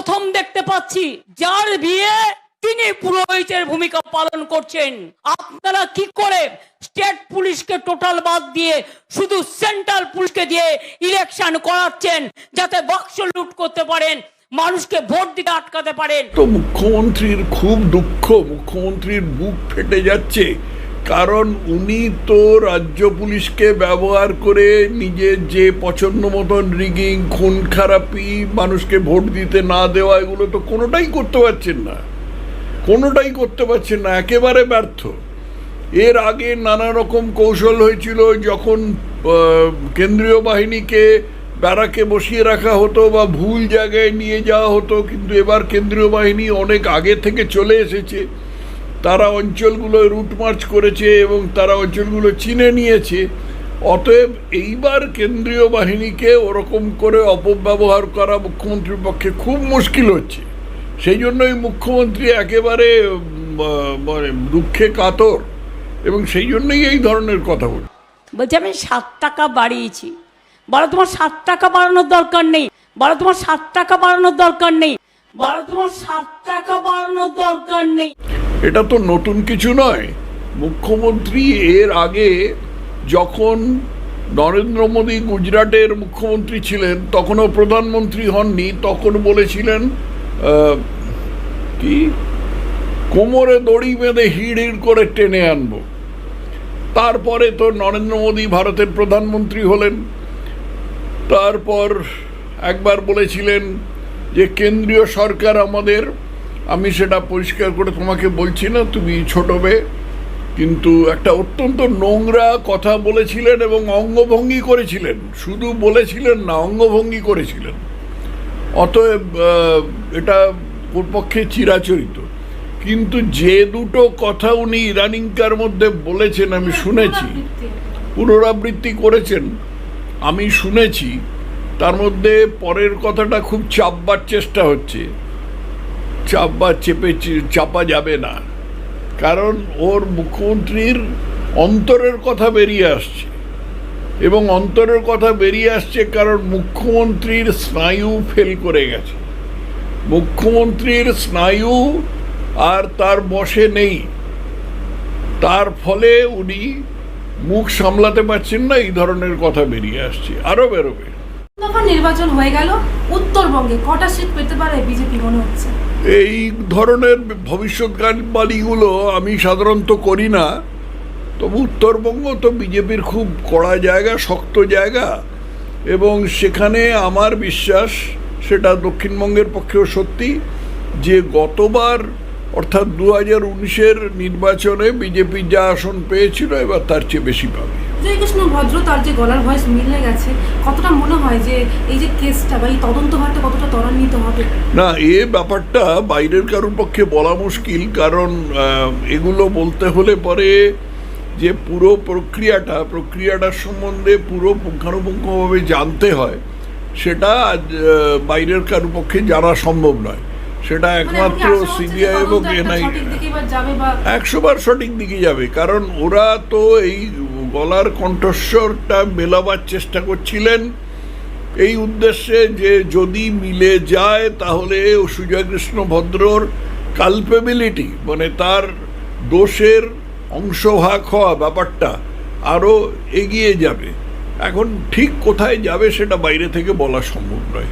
প্রথম দেখতে পাচ্ছি, যার বিয়ে তিনি পুরোহিতের ভূমিকা পালন করছেন। আপনারা কি করে স্টেট পুলিশকে টোটাল বাদ দিয়ে শুধু সেন্ট্রাল পুলিশকে দিয়ে ইলেকশন করাচ্ছেন, যাতে বাক্স লুট করতে পারেন, মানুষকে ভোট দিতে আটকাতে পারেন? তো মুখ্যমন্ত্রীর খুব দুঃখ, মুখ্যমন্ত্রীর বুক ফেটে যাচ্ছে। কারণ উনি তো রাজ্য পুলিশকে ব্যবহার করে নিজের যে পছন্দ মতন রিগিং, খুন খারাপি, মানুষকে ভোট দিতে না দেওয়া, এগুলো তো কোনোটাই করতে পারছেন না। কোনোটাই করতে পারছেন না, একেবারে ব্যর্থ। এর আগে নানা রকম কৌশল হয়েছিল, যখন কেন্দ্রীয় বাহিনীকে ব্যারাকে বসিয়ে রাখা হতো বা ভুল জায়গায় নিয়ে যাওয়া হতো, কিন্তু এবার কেন্দ্রীয় বাহিনী অনেক আগে থেকে চলে এসেছে। তারা অঞ্চলগুলো রুট মার্চ করেছে এবং তারা অঞ্চলগুলো চিনে নিয়েছে। অতএব এইবার কেন্দ্রীয় বাহিনীকে ওরকম করে অপব্যবহার করা মুখ্যমন্ত্রীর পক্ষে খুব মুশকিল হচ্ছে। সেই জন্যই মুখ্যমন্ত্রী একেবারে মানে দুঃখে কাতর এবং সেই জন্যই এই ধরনের কথা বলি। বলছি, আমি সাত টাকা বাড়িয়েছি। বলো, তোমার সাত টাকা বাড়ানোর দরকার নেই। বলো, তোমার সাত টাকা বাড়ানোর দরকার নেই। বলো, তোমার সাত টাকা বাড়ানোর দরকার নেই। এটা তো নতুন কিছু নয়। মুখ্যমন্ত্রী এর আগে যখন নরেন্দ্র মোদী গুজরাটের মুখ্যমন্ত্রী ছিলেন, তখনও প্রধানমন্ত্রী হননি, তখন বলেছিলেন কি? কোমরে দড়ি বেঁধে হিড় হিড় করে টেনে আনব। তারপরে তো নরেন্দ্র মোদী ভারতের প্রধানমন্ত্রী হলেন। তারপর একবার বলেছিলেন যে, কেন্দ্রীয় সরকার আমাদের আমি সেটা পরিষ্কার করে তোমাকে বলছি না, তুমি ছোট মেয়ে, কিন্তু একটা অত্যন্ত নোংরা কথা বলেছিলেন এবং অঙ্গভঙ্গি করেছিলেন। শুধু বলেছিলেন না, অঙ্গভঙ্গি করেছিলেন। অতএব এটা ওর পক্ষে চিরাচরিত। কিন্তু যে দুটো কথা উনি ইরানিংকার মধ্যে বলেছেন, আমি শুনেছি, পুনরাবৃত্তি করেছেন, আমি শুনেছি, তার মধ্যে পরের কথাটা খুব চাপবার চেষ্টা হচ্ছে। চেপে চে- চাপা যাবে না। কারণ ওর মুখ্যমন্ত্রীর অন্তরের কথা বেরিয়ে আসছে। এবং অন্তরের কথা বেরিয়ে আসছে কারণ মুখ্যমন্ত্রীর স্নায়ু ফেল করে গেছে। মুখ্যমন্ত্রীর স্নায়ু আর তার বসে নেই। তার ফলে উনি মুখ সামলাতে পারছেন না, এই ধরনের কথা বেরিয়ে আসছে। আরও বেরোবে। নির্বাচন হয়ে গেল। উত্তরবঙ্গে কটা সিট পেতে পারে বিজেপি মনে হচ্ছে? এই ধরনের ভবিষ্যৎবাণীগুলো আমি সাধারণত করি না। তবে উত্তরবঙ্গ তো বিজেপির খুব কড়া জায়গা, শক্ত জায়গা। এবং সেখানে আমার বিশ্বাস সেটা দক্ষিণবঙ্গের পক্ষেও সত্যি যে গতবার, অর্থাৎ দু হাজার উনিশের নির্বাচনে বিজেপি যা আসন পেয়েছিল এবার তার চেয়ে বেশি পাবে। জয়কৃষ্ণ ভদ্র তার যে গলার ভয়েস মিলে গেছে কতটা মনে হয় যে এই যে কেসটা বা এই তদন্ত ভারটা কতটা ত্বরান্বিত হবে? না এ ব্যাপারটা বাইরের কারোর পক্ষে বলা মুশকিল কারণ এগুলো বলতে হলে পরে যে পুরো প্রক্রিয়াটা প্রক্রিয়াটার সম্বন্ধে পুরো পুঙ্খানুপুঙ্খভাবে জানতে হয় সেটা বাইরের কারোর পক্ষে জানা সম্ভব নয়। সেটা মানে একমাত্র সিবিআই এবং এনআই সঠিক দিকে এবার যাবে বা একশো বার সঠিক দিকে যাবে কারণ ওরা তো এই গলার কণ্ঠস্বরটা মেলাবার চেষ্টা করছিলেন। এই উদ্দেশ্যে যে যদি মিলে যায় তাহলে সুজয় কৃষ্ণ ভদ্রর কালপেবিলিটি মানে তার দোষের অংশভাগ হওয়া ব্যাপারটা আরও এগিয়ে যাবে। এখন ঠিক কোথায় যাবে সেটা বাইরে থেকে বলা সম্ভব নয়।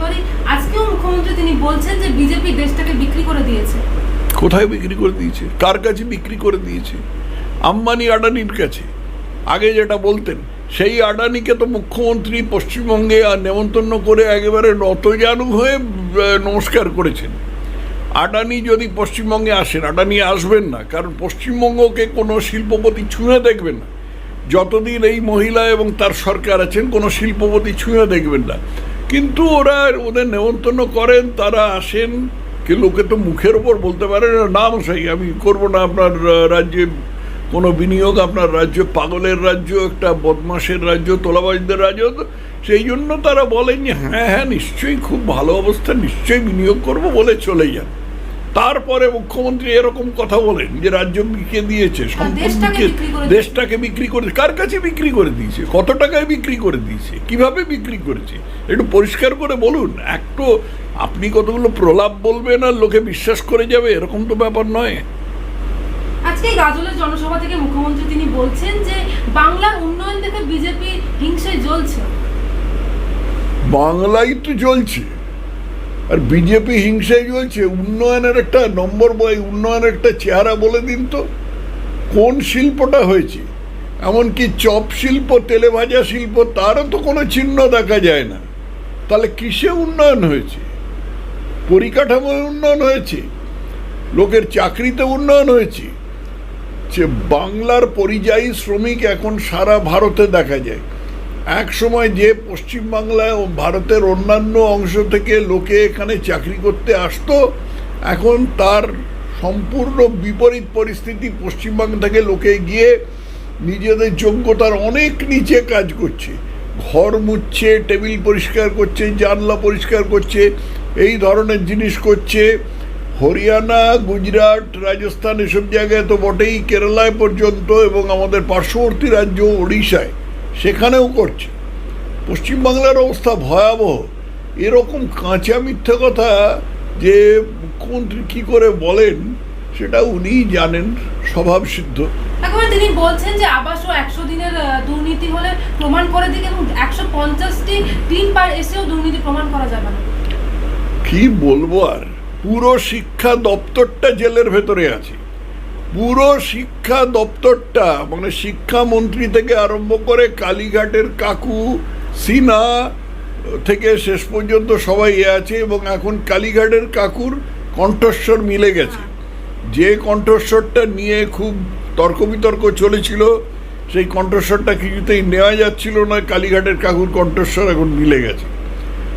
মানে আজকেও মুখ্যমন্ত্রী তিনি বলছেন যে বিজেপি দেশটাকে বিক্রি করে দিয়েছে। কোথায় বিক্রি করে দিয়েছে? কার কাছে বিক্রি করে দিয়েছে? আম্বানি আডানির কাছে। আগে যেটা বলতেন, সেই আডানিকে তো মুখ্যমন্ত্রী পশ্চিমবঙ্গে আর নেমন্তন্ন করে একেবারে নতজানু হয়ে নমস্কার করেছেন। আডানি যদি পশ্চিমবঙ্গে আসেন আডানি আসবেন না, কারণ পশ্চিমবঙ্গকে কোনো শিল্পপতি ছুঁয়ে দেখবেন না। যতদিন এই মহিলা এবং তার সরকার আছেন, কোনো শিল্পপতি ছুঁয়ে দেখবেন না। কিন্তু ওরা ওদের নেমন্তন্ন করেন, তারা আসেন কি লোকে তো মুখের ওপর বলতে পারে না মশাই, আমি করব না, আপনার রাজ্যে কোনো বিনিয়োগ আপনার রাজ্য পাগলের রাজ্য একটা বদমাসের রাজ্য তোলাবাজদের রাজ্য সেই জন্য তারা বলেন যে হ্যাঁ। হ্যাঁ নিশ্চয়ই খুব ভালো অবস্থা নিশ্চয়ই বিনিয়োগ করব বলে চলে যান। তারপরে মুখ্যমন্ত্রী এরকম কথা বলেন যে রাজ্য বিকে দিয়েছে সম্পদ দেশটাকে বিক্রি করে দিয়েছে। দেশটাকে বিক্রি করে কার কাছে বিক্রি করে দিয়েছে? কত টাকায় বিক্রি করে দিয়েছে? কীভাবে বিক্রি করেছে? একটু পরিষ্কার করে বলুন। একটু আপনি কতগুলো প্রলাপ বলবেন আর লোকে বিশ্বাস করে যাবে এরকম তো ব্যাপার নয়। আজকে গাজলের জনসভা থেকে মুখ্যমন্ত্রী তিনি বলছেন যে বাংলার উন্নয়ন দেখে বিজেপি হিংসায় জ্বলছে। বাংলাই তো চলছে আর বিজেপি হিংসায় চলছে উন্নয়নের একটা নম্বর বয়, উন্নয়নের একটা চেহারা বলে দিন তো। কোন শিল্পটা হয়েছে? এমনকি চপ শিল্প, তেলে ভাজা শিল্প, তারও তো কোনো চিহ্ন দেখা যায় না। তাহলে কিসে উন্নয়ন হয়েছে? পরিকাঠামোয় উন্নয়ন হয়েছে? লোকের চাকরিতে উন্নয়ন হয়েছে? যে বাংলার পরিযায়ী শ্রমিক এখন সারা ভারতে দেখা যায়। এক সময় যে পশ্চিমবাংলায় ও ভারতের অন্যান্য অংশ থেকে লোকে এখানে চাকরি করতে আসতো, এখন তার সম্পূর্ণ বিপরীত পরিস্থিতি পশ্চিমবঙ্গ থেকে লোকে গিয়ে নিজেদের যোগ্যতার অনেক নিচে কাজ করছে। ঘর মুছছে, টেবিল পরিষ্কার করছে, জানলা পরিষ্কার করছে, এই ধরনের জিনিস করছে। হরিয়ানা গুজরাট রাজস্থান এসব জায়গায় তো বটেই কেরালায় পর্যন্ত এবং আমাদের পার্শ্ববর্তী রাজ্য ওড়িশায়। সেখানেও করছে। পশ্চিমবাংলার অবস্থা ভয়াবহ। এরকম কাঁচা মিথ্যে কথা যে মুখ্যমন্ত্রী কী করে বলেন সেটা উনিই জানেন স্বভাবসিদ্ধ একবার তিনি বলছেন যে আবাস ও একশো দিনের দুর্নীতি হলে প্রমাণ করে দিকে এবং একশো পঞ্চাশটি পার এসেও দুর্নীতি প্রমাণ করা যাবে না। কি বলব আর? পুরো শিক্ষা দপ্তরটা জেলের ভেতরে আছে। পুরো শিক্ষা দপ্তরটা মানে শিক্ষামন্ত্রী থেকে আরম্ভ করে কালীঘাটের কাকু সিনা থেকে শেষ পর্যন্ত সবাই আছে এবং এখন কালীঘাটের কাকুর কণ্ঠস্বর মিলে গেছে। যে কণ্ঠস্বরটা নিয়ে খুব তর্ক বিতর্ক চলেছিল, সেই কণ্ঠস্বরটা কিছুতেই নেওয়া যাচ্ছিল না, কালীঘাটের কাকুর কণ্ঠস্বর এখন মিলে গেছে।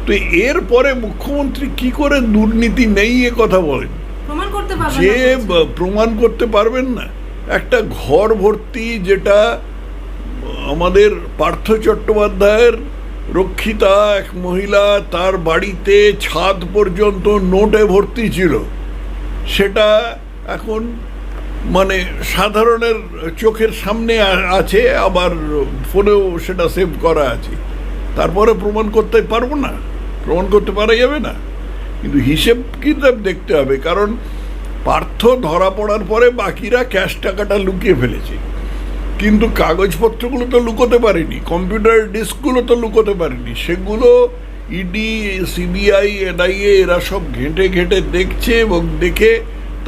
তো এরপরে মুখ্যমন্ত্রী কি করে দুর্নীতি নেই এ কথা বলেন? যে প্রমাণ করতে পারবেন না। একটা ঘর ভর্তি যেটা আমাদের পার্থ চট্টোপাধ্যায়ের রক্ষিতা এক মহিলা তার বাড়িতে ছাদ পর্যন্ত নোটে ভর্তি ছিল। সেটা এখন মানে সাধারণের চোখের সামনে আছে আবার ফোনেও সেটা সেভ করা আছে। তারপরে প্রমাণ করতে পারব না। প্রমাণ করতে পারা যাবে না। কিন্তু হিসেব কিতাব দেখতে হবে, কারণ পার্থ ধরা পড়ার পরে বাকিরা ক্যাশ টাকাটা লুকিয়ে ফেলেছে। কিন্তু কাগজপত্রগুলো তো লুকোতে পারেনি, কম্পিউটার ডিস্কগুলো তো লুকোতে পারেনি। সেগুলো ইডি সিবিআই এনআইএ এরা সব ঘেঁটে ঘেঁটে দেখছে এবং দেখে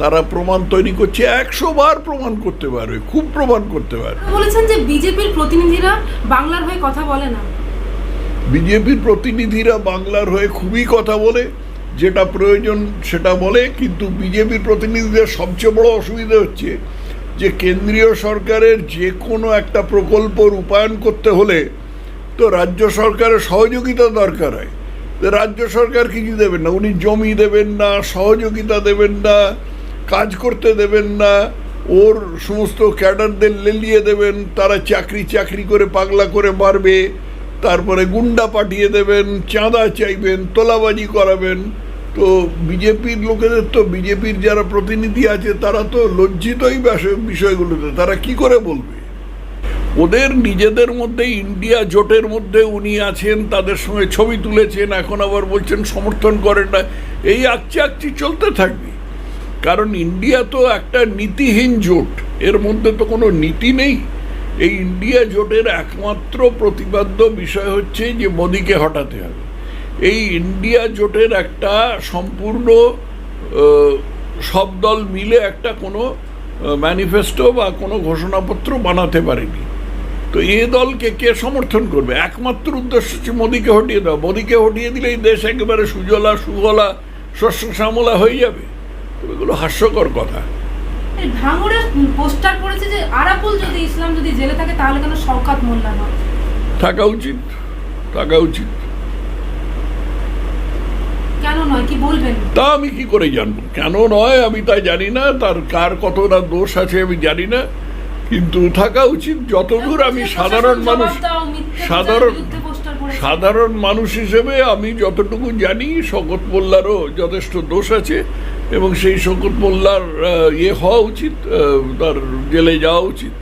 তারা প্রমাণ তৈরি করছে, একশো বার প্রমাণ করতে পারবে, খুব প্রমাণ করতে পারবে। বলেছেন যে বিজেপির প্রতিনিধিরা বাংলার হয়ে কথা বলে না। বিজেপির প্রতিনিধিরা বাংলার হয়ে খুবই কথা বলে, যেটা প্রয়োজন সেটা বলে, কিন্তু বিজেপির প্রতিনিধিদের সবচেয়ে বড় অসুবিধা হচ্ছে যে কেন্দ্রীয় সরকারের যে কোনো একটা প্রকল্প রূপায়ণ করতে হলে তো রাজ্য সরকারের সহযোগিতা দরকার হয়। রাজ্য সরকার কিছু দেবেন না? উনি জমি দেবেন না, সহযোগিতা দেবেন না, কাজ করতে দেবেন না, ওর সমস্ত ক্যাডারদের লেলিয়ে দেবেন, তারা চাকরি চাকরি করে পাগলা করে মারবে। তারপরে গুন্ডা পাঠিয়ে দেবেন, চাঁদা চাইবেন, তোলাবাজি করাবেন। তো বিজেপির লোকেদের তো, বিজেপির যারা প্রতিনিধি আছে, তারা তো লজ্জিতই বিষয়- বিষয়গুলোতে। তারা কি করে বলবে? ওদের নিজেদের মধ্যে, ইন্ডিয়া জোটের মধ্যে উনি আছেন, তাদের সঙ্গে ছবি তুলেছেন, এখন আবার বলছেন সমর্থন করেন না। এই আকচি আকচি চলতে থাকবে। কারণ ইন্ডিয়া তো একটা নীতিহীন জোট। এর মধ্যে তো কোনো নীতি নেই। এই ইন্ডিয়া জোটের একমাত্র প্রতিপাদ্য বিষয় হচ্ছে যে মোদিকে হটাতে হবে। এই ইন্ডিয়া জোটের একটা সম্পূর্ণ সব দল মিলে একটা কোনো ম্যানিফেস্টো বা কোনো ঘোষণাপত্র বানাতে পারেনি। তো এ দলকে কে সমর্থন করবে? একমাত্র উদ্দেশ্য হচ্ছে মোদিকে হটিয়ে দেওয়া। মোদিকে হটিয়ে দিলে এই দেশ একেবারে সুজলা সুফলা শস্য শ্যামলা হয়ে যাবে। এগুলো হাস্যকর কথা। পোস্টার পড়েছে যে আরাপুল যদি ইসলাম যদি জেলে থাকে তাহলে কেন শওকাত মোল্লা নয় থাকা উচিত থাকা উচিত। তা আমি কি করে জানব? কেন নয়? আমি তা জানি না তার কার কতটা দোষ আছে আমি জানি না। কিন্তু থাকা উচিত যতদূর আমি সাধারণ মানুষ সাধারণ সাধারণ মানুষ হিসেবে আমি যতটুকু জানি শকত মোল্লারও যথেষ্ট দোষ আছে। এবং সেই মোল্লার ইয়ে হওয়া উচিত তার জেলে যাওয়া উচিত।